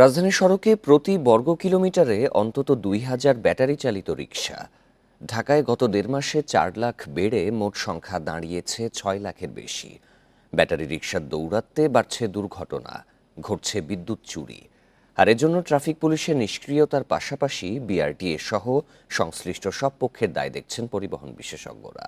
রাজধানী সড়কে প্রতি বর্গ কিলোমিটারে অন্তত দুই হাজার ব্যাটারি চালিত রিক্সা ঢাকায় গত দেড় মাসে চার লাখ বেড়ে মোট সংখ্যা দাঁড়িয়েছে ছয় লাখের বেশি। ব্যাটারি রিক্সার দৌরাত্মে বাড়ছে দুর্ঘটনা, ঘটছে বিদ্যুৎ চুরি। আর এজন্য ট্রাফিক পুলিশের নিষ্ক্রিয়তার পাশাপাশি বিআরটিএ সহ সংশ্লিষ্ট সব পক্ষের দায় দেখছেন পরিবহন বিশেষজ্ঞরা।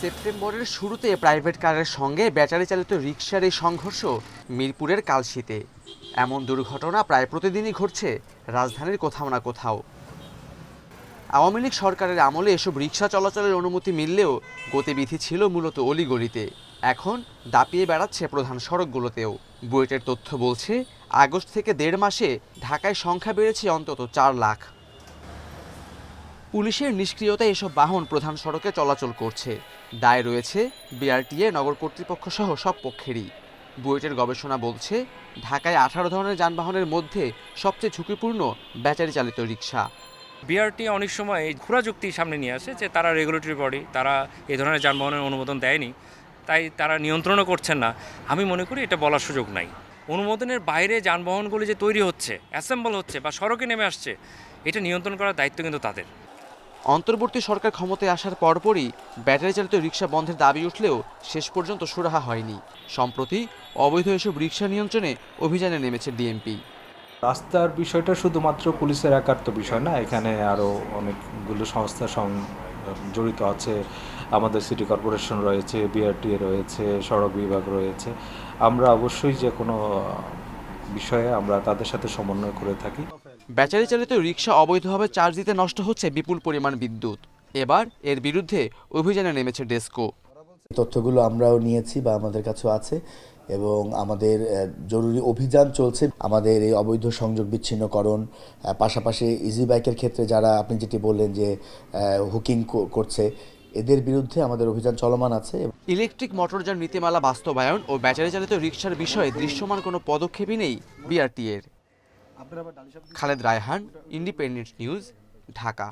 সেপ্টেম্বরের শুরুতে প্রাইভেট কারের সঙ্গে ব্যাটারি চালিত রিক্সার এই সংঘর্ষ মিরপুরের কালশীতে। এমন দুর্ঘটনা প্রায় প্রতিদিনই ঘটছে রাজধানীর কোথাও না কোথাও। আওয়ামী লীগ সরকারের আমলে এসব রিক্সা চলাচলের অনুমতি মিললেও গতিবিধি ছিল মূলত অলিগলিতে। এখন দাপিয়ে বেড়াচ্ছে প্রধান সড়কগুলোতেও। বুয়েটের তথ্য বলছে, আগস্ট থেকে দেড় মাসে ঢাকায় সংখ্যা বেড়েছে অন্তত চার লাখ। পুলিশের নিষ্ক্রিয়তায় এসব বাহন প্রধান সড়কে চলাচল করছে। দায় রয়েছে বিআরটিএ, নগর কর্তৃপক্ষ সহ সব পক্ষেরই। বুয়েটের গবেষণা বলছে, ঢাকায় আঠারো ধরনের যানবাহনের মধ্যে সবচেয়ে ঝুঁকিপূর্ণ ব্যাটারি চালিত রিক্সা বিআরটি অনেক সময় এই ঘোরা যুক্তি সামনে নিয়ে আসে যে তারা রেগুলেটরি বডি তারা এই ধরনের যানবাহনের অনুমোদন দেয়নি, তাই তারা নিয়ন্ত্রণও করছেন না। আমি মনে করি এটা বলার সুযোগ নাই। অনুমোদনের বাইরে যানবাহনগুলি যে তৈরি হচ্ছে অ্যাসেম্বল হচ্ছে বা সড়কে নেমে আসছে, এটা নিয়ন্ত্রণ করার দায়িত্ব কিন্তু তাদের। অন্তর্বর্তী সরকার ক্ষমতায় আসার পরপরই ব্যাটারি চালিত রিক্সা বন্ধের দাবি উঠলেও শেষ পর্যন্ত সুরাহা হয়নি। সম্প্রতি অবৈধ এসব রিক্সা নিয়ন্ত্রণে অভিযানে নেমেছে ডিএমপি। রাস্তার বিষয়টা শুধুমাত্র পুলিশের একার তো বিষয় না, এখানে আরও অনেকগুলো সংস্থা জড়িত আছে। আমাদের সিটি কর্পোরেশন রয়েছে, বিআরটিএ রয়েছে, সড়ক বিভাগ রয়েছে। আমরা অবশ্যই যে কোনো বিষয়ে আমরা তাদের সাথে সমন্বয় করে থাকি। ব্যাটারি চালিত রিক্সা অবৈধভাবে চার্জ দিতে নষ্ট হচ্ছে বিপুল পরিমাণ বিদ্যুৎ। এবার এর বিরুদ্ধে অভিযানে নেমেছে ডেস্কো। তথ্যগুলো আমরাও নিয়েছি বা আমাদের কাছেও আছে এবং আমাদের জরুরি অভিযান চলছে। আমাদের এই অবৈধ সংযোগ বিচ্ছিন্নকরণ পাশাপাশি ইজি বাইকের ক্ষেত্রে যারা আপনি যেটি বললেন যে হুকিং করছে এদের বিরুদ্ধে আমাদের অভিযান চলমান আছে। ইলেকট্রিক মোটরযান নীতিমালা বাস্তবায়ন ও ব্যাটারি চালিত রিক্সার বিষয়ে দৃশ্যমান কোনো পদক্ষেপই নেই বিআরটিএর। Khaled Raihan Independent News Dhaka.